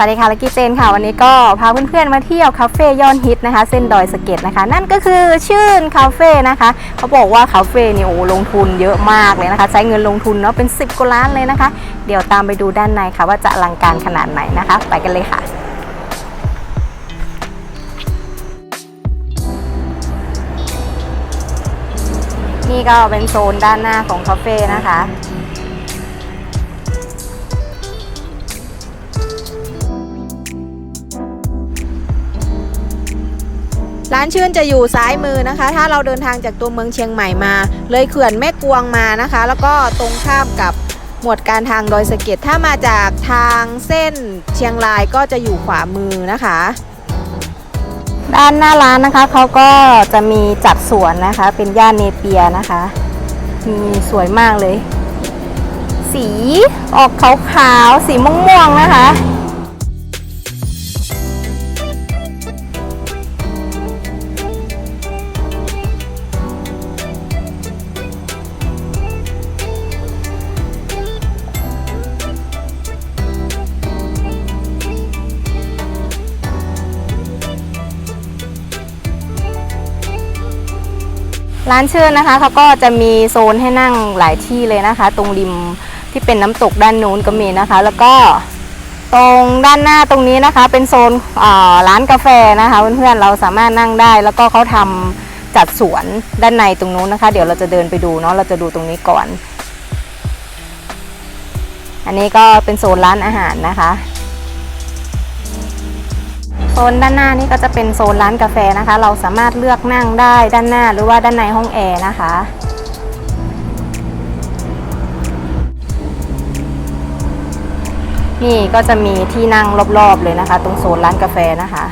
สวัสดีค่ะลักกี้เจนค่ะ วันนี้ก็พาเพื่อนๆมาเที่ยวคาเฟ่ยอดฮิตนะคะ เส้นดอยสะเก็ดนะคะ นั่นก็คือชื่นคาเฟ่นะคะ เขาบอกว่าคาเฟ่นี่โอ้ลงทุนเยอะมากเลยนะคะ ใช้เงินลงทุนเนาะเป็น 10กว่าล้านเลยนะคะ เดี๋ยวตามไปดูด้านในค่ะ ว่าจะอลังการขนาดไหนนะคะ ไปกันเลยค่ะนี่ก็เป็นโซนด้านหน้าของคาเฟ่นะคะ ร้านชื่นจะอยู่ซ้ายมือนะคะ ถ้าเราเดินทางจากตัวเมืองเชียงใหม่มา เลยเขื่อนแม่กวงมานะคะ แล้วก็ตรงข้ามกับหมวดการทางดอยสะเก็ดถ้ามาจากทางเส้นเชียงรายก็จะอยู่ขวามือนะคะ ด้านหน้าร้านนะคะเขาก็จะมีจัดสวนนะคะ เป็นย่านเนเปียนะคะ มีสวยมากเลย สีออกขาวๆสีม่วงๆนะคะ ร้านชื่นนะคะเขาก็จะมีโซนให้นั่งหลายที่เลยนะคะ ตรงริมที่เป็นน้ำตกด้านนู้นก็มีนะคะ แล้วก็ตรงด้านหน้าตรงนี้นะคะ เป็นโซนร้านกาแฟนะคะเพื่อนๆเราสามารถนั่งได้ แล้วก็เขาทำจัดสวนด้านในตรงนู้นนะคะ เดี๋ยวเราจะเดินไปดูเนาะเราจะดูตรงนี้ก่อน อันนี้ก็เป็นโซนร้านอาหารนะคะ โซนด้านหน้านี่ก็จะเป็นโซนร้านกาแฟนะคะ เราสามารถเลือกนั่งได้ด้านหน้าหรือว่าด้านในห้องแอร์นะคะนี่ก็จะมีที่นั่งรอบๆเลยนะคะ ตรงโซนร้านกาแฟนะคะ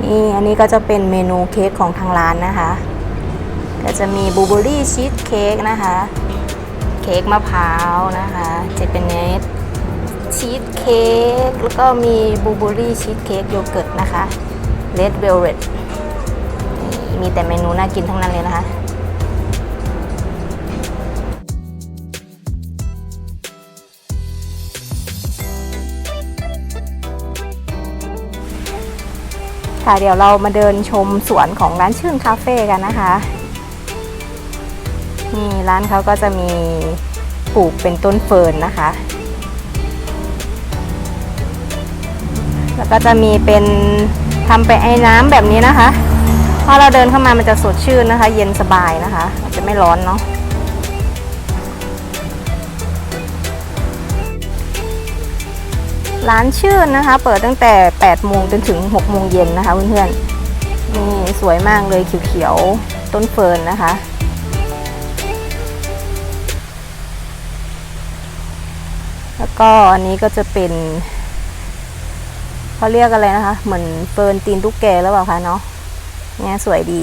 นี่อันนี้ก็จะเป็นเมนูเค้กของทางร้านนะคะ ก็จะมีบลูเบอรี่ชีสเค้กนะคะ เค้กมะพร้าวนะคะเจเปนเนสชีสเค้กแล้วก็มีบลูเบอรี่ชีสเค้กโยเกิร์ตนะคะเลดเวลเวตมีแต่เมนูน่ากินทั้งนั้นเลยนะคะ ค่ะเดี๋ยวเรามาเดินชมสวนของร้านชื่นคาเฟ่กันนะคะนี่ร้านเขาก็จะมีปลูกเป็นต้นเฟิร์นนะคะ แล้วก็จะมีเป็นทำเป็นไอ้น้ำแบบนี้นะคะพอเราเดินเข้ามามันจะสดชื่นนะคะ เย็นสบายนะคะ จะไม่ร้อนเนาะ ร้านชื่นนะคะ เปิดตั้งแต่ 8 โมงจนถึง 6 โมงเย็นนะคะเพื่อนๆนี่สวยมากเลยเขียวๆ ต้นเฟิร์นนะคะ แล้วก็อันนี้ก็จะเป็นเขาเรียกอะไรนะคะ เหมือนเฟิร์นตีนตุ๊กแกแล้วเปล่าคะเนาะเนี่ยสวยดี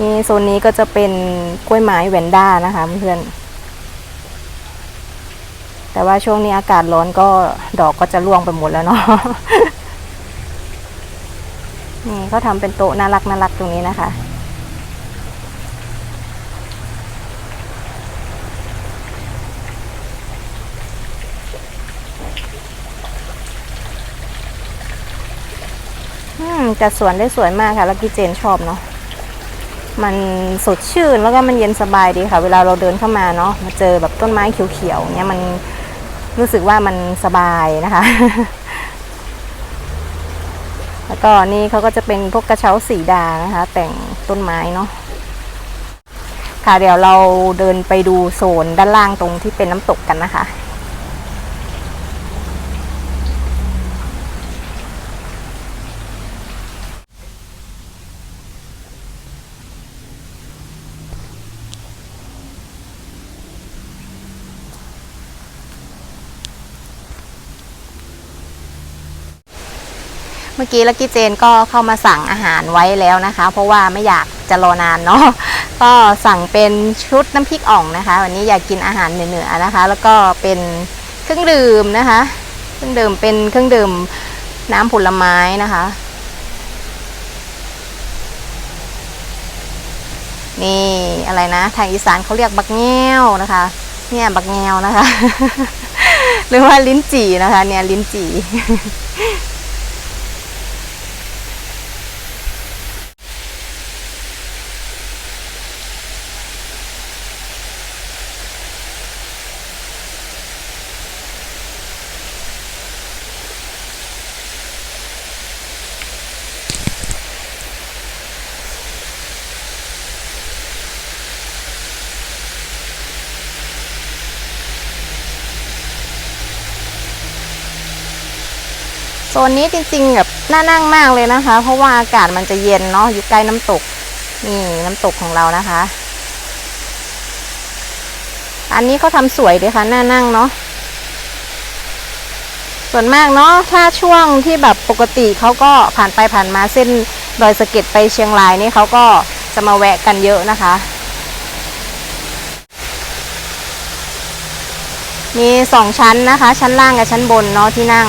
นี่โซนนี้ก็จะเป็นกล้วยไม้แวนด้านะคะเพื่อนแต่ว่าช่วงนี้อากาศร้อนก็ดอกก็จะร่วงไปหมดแล้วเนาะนี่เขาทำเป็นโต๊ะน่ารักน่ารักตรงนี้นะคะ อืมจัดสวนได้สวยมากค่ะ แล้วกี้เจนชอบเนาะ มันสดชื่นแล้วก็มันเย็นสบายดีค่ะ เวลาเราเดินเข้ามาเนาะมาเจอแบบต้นไม้เขียวๆเนี้ยมันรู้สึกว่ามันสบายนะคะ แล้วก็นี่เขาก็จะเป็นพวกกระเช้าสีดานะคะ แต่งต้นไม้เนาะค่ะเดี๋ยวเราเดินไปดูโซนด้านล่างตรงที่เป็นน้ำตกกันนะคะ เมื่อกี้ลักกี้เจนก็เข้ามาสั่งอาหารไว้แล้วนะคะ เพราะว่าไม่อยากจะรอนานเนาะก็สั่งเป็นชุดน้ำพริกอ่องนะคะ วันนี้อยากกินอาหารเหนือๆนะคะ แล้วก็เป็นเครื่องดื่มนะคะ เครื่องดื่มเป็นเครื่องดื่มน้ำผลไม้นะคะ นี่อะไรนะ ทางอีสานเขาเรียกบักแง้วนะคะ เนี่ยบักแง้วนะคะ หรือว่าลิ้นจี่นะคะ เนี่ยลิ้นจี่ ซนนี้จริงๆแบบน่านั่งมากเลยนะคะ เพราะว่าอากาศมันจะเย็นเนาะอยู่ใกล้น้ำตก นี่น้ำตกของเรานะคะ อันนี้เขาทำสวยดีค่ะน่านั่งเนาะส่วนมากเนาะถ้าช่วงที่แบบปกติเขาก็ผ่านไปผ่านมาเส้นดอยสะเก็ดไปเชียงรายนี่เขาก็จะมาแวะกันเยอะนะคะ มีสองชั้นนะคะ ชั้นล่างกับชั้นบนเนาะที่นั่ง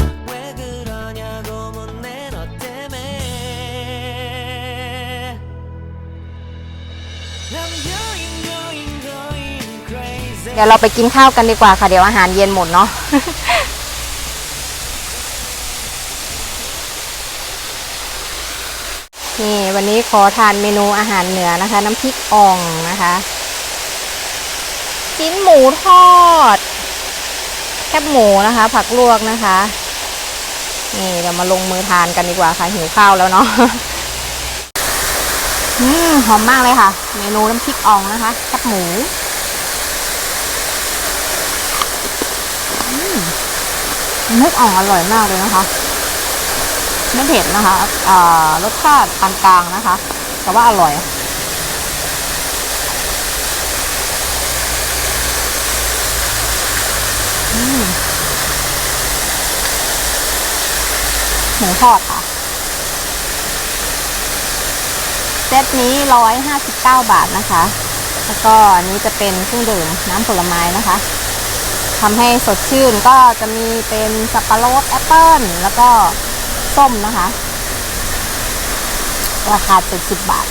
เดี๋ยวเราไปกินข้าวกันดีกว่าค่ะ เดี๋ยวอาหารเย็นหมดเนาะนี่วันนี้ขอทานเมนูอาหารเหนือนะคะ น้ำพริกอ่องนะคะชิ้นหมูทอด แคบหมูนะคะ ผักลวกนะคะ นี่เดี๋ยวมาลงมือทานกันดีกว่าค่ะหิวข้าวแล้วเนาะอืมหอมมากเลยค่ะ เมนูน้ำพริกอ่องนะคะแคบหมู มุกอ่องอร่อยมากเลยนะคะ ไม่เผ็ดนะคะรสชาติปานกลางนะคะ แต่ว่าอร่อยหมูทอดค่ะเซตนี้ร้อยห้าสิบเก้าบาทนะคะ แล้วก็อันนี้จะเป็นเครื่องดื่มน้ำผลไม้นะคะ ทำให้สดชื่นก็จะมีเป็นสับปะรดแอปเปิ้ลแล้วก็ส้มนะคะ ราคา70บาท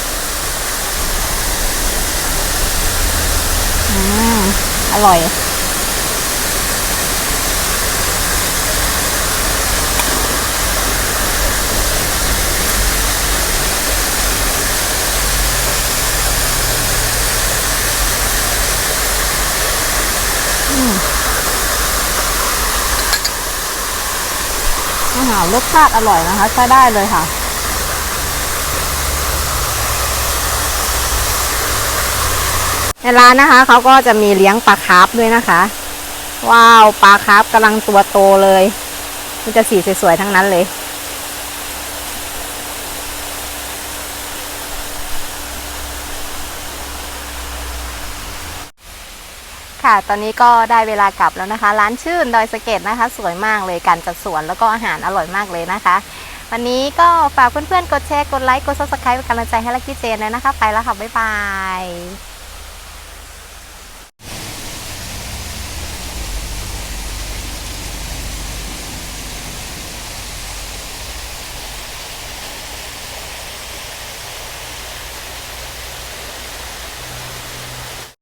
อืม อร่อย อา หารรสชาติอร่อยนะคะ ใช้ได้เลยค่ะ ในร้านนะคะเขาก็จะมีเลี้ยงปลาคาร์ฟด้วยนะคะ ว้าวปลาคาร์ฟกำลังตัวโตเลย มันจะสีสวยๆทั้งนั้นเลย ค่ะ ตอนนี้ก็ได้เวลากลับแล้วนะคะ ร้านชื่นดอยสเก็ดนะคะ สวยมากเลยการจัดสวนแล้วก็อาหารอร่อยมากเลยนะคะ วันนี้ก็ฝากเพื่อนๆ กดแชร์ กดไลค์ กดซับสไครป์เป็นกำลังใจให้ลักกี้เจนเลยนะคะ ไปแล้วค่ะ บ๊ายบาย